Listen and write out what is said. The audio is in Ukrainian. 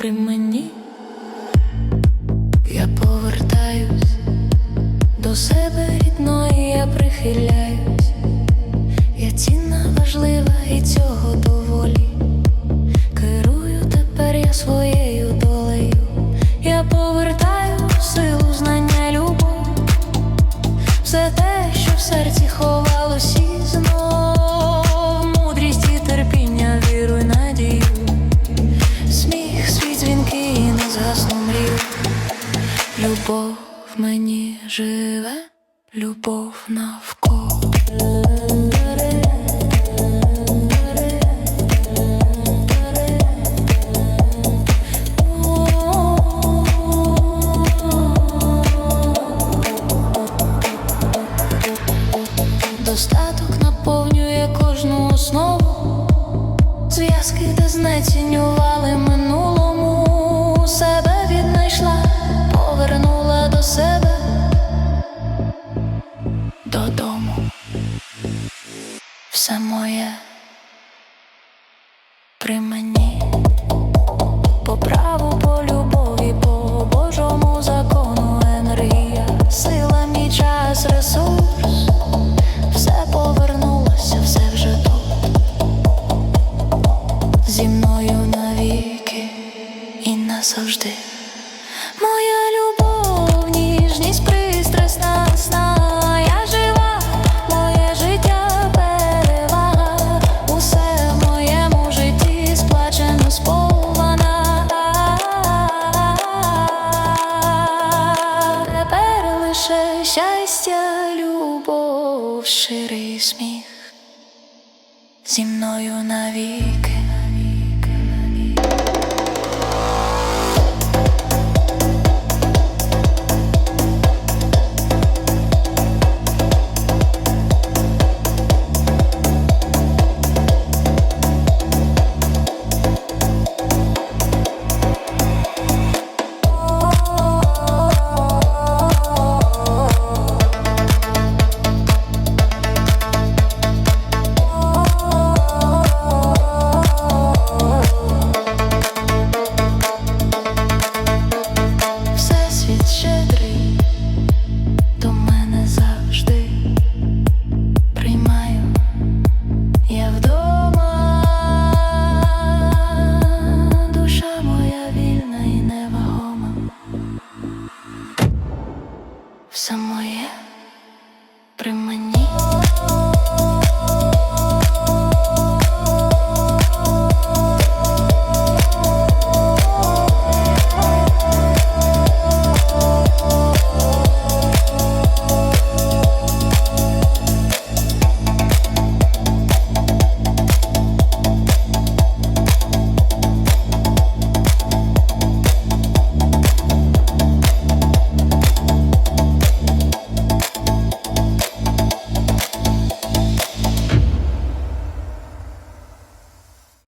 при мені. Я повертаюсь до себе рідної, я прихиляюсь. Я цінна, важлива і цього доволі. Керую тепер я своєю долею. Я повертаю силу, знання, любов. Все те, що в серці ховалось живе, любов навколо. Достаток наповнює кожну основу. Зв'язки, де знецінювали додому. Все моє при мені, по праву, по любові, по Божому закону, енергія, сила, мій час, ресурс, все повернулося, все вже тут зі мною навіки і назавжди. Моя щастя, любов, ширий сміх зі мною навіки. при мені.